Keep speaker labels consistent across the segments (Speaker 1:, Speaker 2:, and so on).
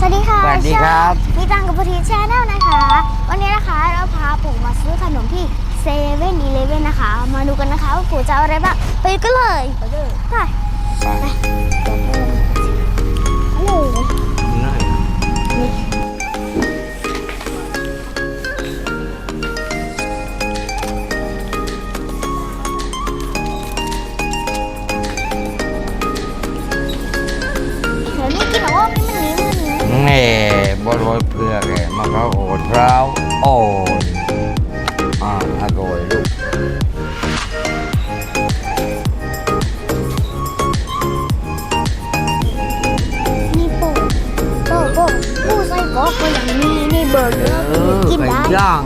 Speaker 1: สวัสดีค่ะ
Speaker 2: สวัสดีครับ
Speaker 1: มีตังกับพุทีชแนลนะคะ วันนี้นะคะเราพาปู่มาซื้อขนมที่เซเว่นอีเลเว่นนะคะ มาดูกันนะคะว่าปู่จะเอาอะไรบ้าง ไปกันเลย ไปเลยไป ร
Speaker 2: ถเปลือกแกมะพร้าวโอดพร้าวโอ่อนอ่าอร่อยลูก
Speaker 1: นี่ปู่ปู่ปู่ปู่ไส้กรอกก็อย่างนี้นี่เบอร์เกอ
Speaker 2: เอ
Speaker 1: ร์
Speaker 2: อ
Speaker 1: กิน
Speaker 2: ไก่
Speaker 1: ได้
Speaker 2: ย่าง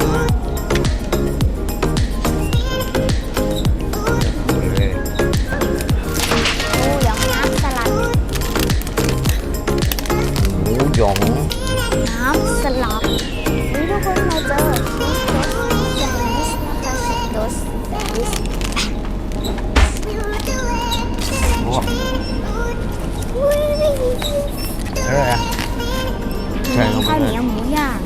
Speaker 2: ย
Speaker 1: องน้ำสลัดนี่ทุกคนมาเจอชีสโทสต์จานิสนะคะชีสโทสต์จานิส
Speaker 2: ว้าวอะไรอะใช่ลงไป
Speaker 1: ข้าวเห
Speaker 2: เล
Speaker 1: นี
Speaker 2: ย
Speaker 1: ยวหมูย่าง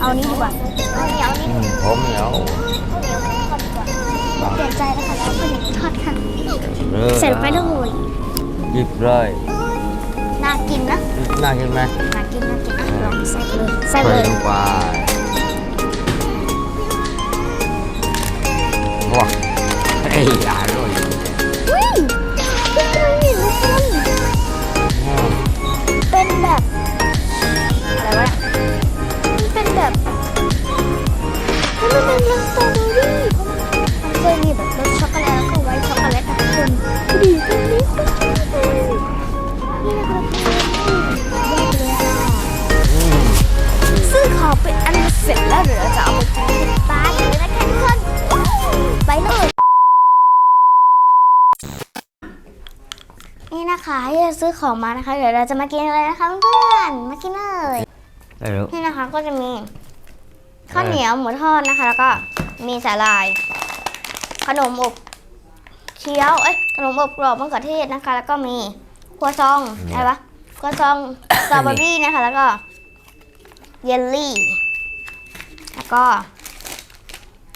Speaker 1: เอานี่ดีกว่าเอาเหนียวนี่
Speaker 2: อืมผมเหนียว
Speaker 1: ข้าวเหนียวทอดดีกว่าเปลี่ยนใจนะคะแล้วข้าวเหนียวทอดค่ะ
Speaker 2: เลย
Speaker 1: เสร็จไปแล้วเลย
Speaker 2: หยิบเลย
Speaker 1: น่ากินนะ
Speaker 2: น่ากินไหม
Speaker 1: น่ากินน่ากินอะลองใส่เลยใส่
Speaker 2: ใส่
Speaker 1: เลย
Speaker 2: ลงไปว้าวเอ้ยอร่อย
Speaker 1: อุ้ยเป็นไงนี่ทุกคน
Speaker 2: อืม
Speaker 1: เป็นแบบอะไรวะมันเป็นแบบมันเป็นรสสตรอเบอรี่มันเคยมีแบบรส จะซื้อของมานะคะ เดี๋ยวเราจะมากินอะไรนะคะเพื่อนๆมากินเลย
Speaker 2: ได้แล้ว
Speaker 1: นี่นะคะก็จะมีข้าวเหนียวหมูทอดนะคะ แล้วก็มีสาลาย ขนมอบเคี้ยวเอ้ยขนมอบกรอบมะเขือเทศนะคะ แล้วก็มีครัวซองอะไรปะครัวซองสตรอเบอรี่นะคะ แล้วก็เยลลี่ แล้วก็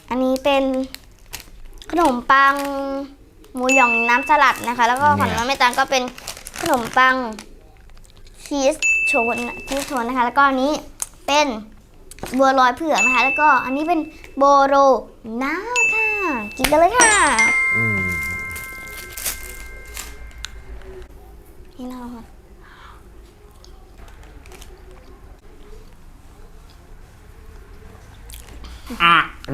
Speaker 1: อันนี้เป็นขนมปังหมูหยองน้ำสลัดนะคะ แล้วก็ของน้องเมตังก็เป็น ขนมปังชีสโชนชีสโชนนะคะ แล้วก็อันนี้เป็นบัวลอยเผือกนะคะ แล้วก็อันนี้เป็นโบโรน้าค่ะ กินกันเลยค่ะ
Speaker 2: อืม
Speaker 1: นี่เราค่ะ
Speaker 2: อ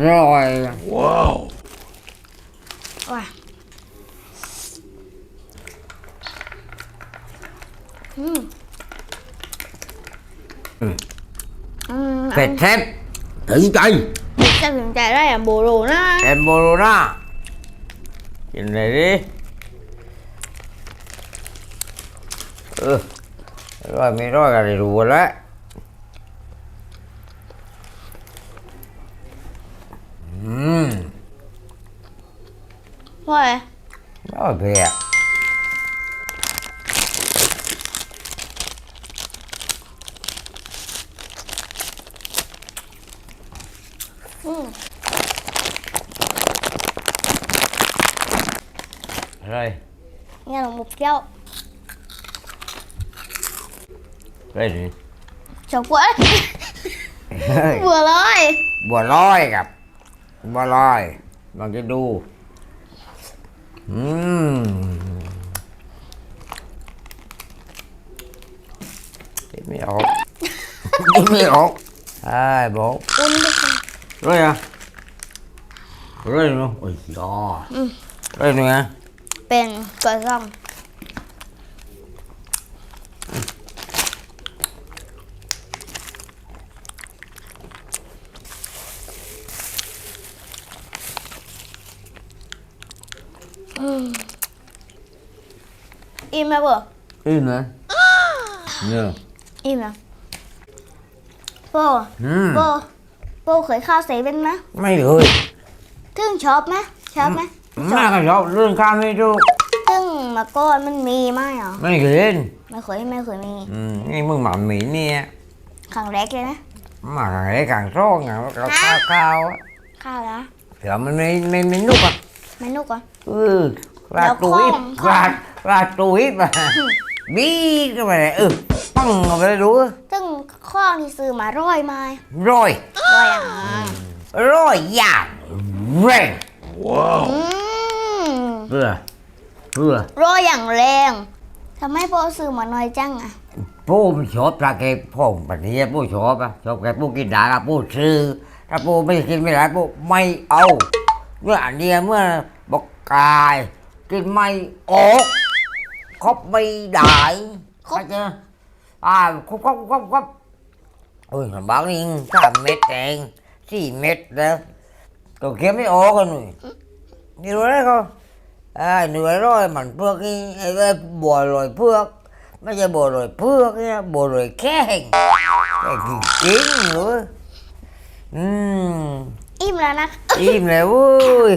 Speaker 2: ร่อย
Speaker 1: ว้าอืม
Speaker 2: อืม
Speaker 1: อืม
Speaker 2: เผ็ดเท็บถึงใจ
Speaker 1: จะถึงใจได้อะโบโรนะ
Speaker 2: เอ็มโบโรนา กินเลยดิเออร้อยไม่ร้อยก็ได้รู้แล้วอืม
Speaker 1: ว่าอะไร
Speaker 2: ร้อยเผ็ด
Speaker 1: อืม
Speaker 2: อะไร
Speaker 1: นี่ขนมอบเปรี้ยว
Speaker 2: อะไรนี่
Speaker 1: เฉาก๊วย
Speaker 2: เฮ้ย
Speaker 1: บัวลอย
Speaker 2: บัวลอยกับบัวลอยลองจะดูอืมคิดไม่ออกคิดไม่ออกใช่บอก
Speaker 1: อุ่นด้วยค่ะ
Speaker 2: rồi à rồi luôn ôi giò
Speaker 1: Ừ.
Speaker 2: rồi nè
Speaker 1: เป็นกระซองอืมอิ่มไหมเบอร์
Speaker 2: im nè nè
Speaker 1: อิ่มนะโบ
Speaker 2: ừ
Speaker 1: โบโบเคยเข้าเซเว่นไหม
Speaker 2: mấy người
Speaker 1: ทึ่งชอบไหมชอบไหม
Speaker 2: má cái giọt lương cam đi chú
Speaker 1: ทึ่งมาก่อนมันมีไหมเหรอ
Speaker 2: ไม่กิน
Speaker 1: ไม่เคยไม่เคยมี
Speaker 2: อืมนี่มึงหมาหมีเนี่ย
Speaker 1: ครั้งแรกเลยนะ
Speaker 2: หมาไอ้กลางร่องอะเราข้าวข้าวอะ
Speaker 1: ข้าวแล้ว
Speaker 2: เดี๋ยวมันไม่ไม่ไม่นุกอะ
Speaker 1: เมนูก่อน
Speaker 2: เออลาดตุ้ย
Speaker 1: แล้วข้อง
Speaker 2: ลาดลาดตุ้ยมาบีดก็ไปเลยเออปังเอาไปเลยรู้
Speaker 1: ซึ่งข้องที่ซื้อมาร้อยไม้
Speaker 2: ร้อย
Speaker 1: ร้อยอะ
Speaker 2: ร้อยอย่างแรง
Speaker 1: อืม
Speaker 2: เพื่อเพื่อ
Speaker 1: ร้อยอย่างแรงทำไมพ่อซื้อมาน้อยจังอะ
Speaker 2: ผู้มันชอบปลาเก็บพ่องปันนี้ผู้ชอบอะชอบแกผู้กินได้กับผู้ซื้อถ้าผู้ไม่กินไม่ได้ผู้ไม่เอาเมื่ออันเนี้ยเมื่อบอกกายกินไม่ออกครบไม่ได้
Speaker 1: ครบ
Speaker 2: เข้าใจไหมอ่าครบครบครบครบโอ้ยบางนี่สามเม็ดเองสี่เม็ดแล้วก็เคี้ยวไม่ออกกันหนุ่ยนี่รู้ได้เขาอ่า หน่วยร้อยมันเพือกนี่ไอ้ไอ้บัวลอยเพือกไม่ใช่บัวลอยเพือกเนี่ยบัวลอยแข้งแข้งจริงๆเลยอืม
Speaker 1: อิ่มแล้วนะ
Speaker 2: อิ่มเลยเว้ย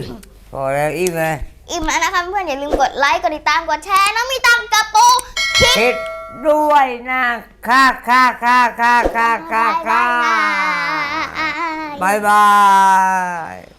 Speaker 2: พอแล้วอิ่มเลย
Speaker 1: อิ่มแล้วนะคะเพื่อนอย่าลืมกดไลค์กดติดตามกดแชร์น้องมีตังกระปุกคิด
Speaker 2: คิดด้วยนะค่ะค่ะค่ะค่ะค่ะค่ะค่ะบายบาย
Speaker 3: Pam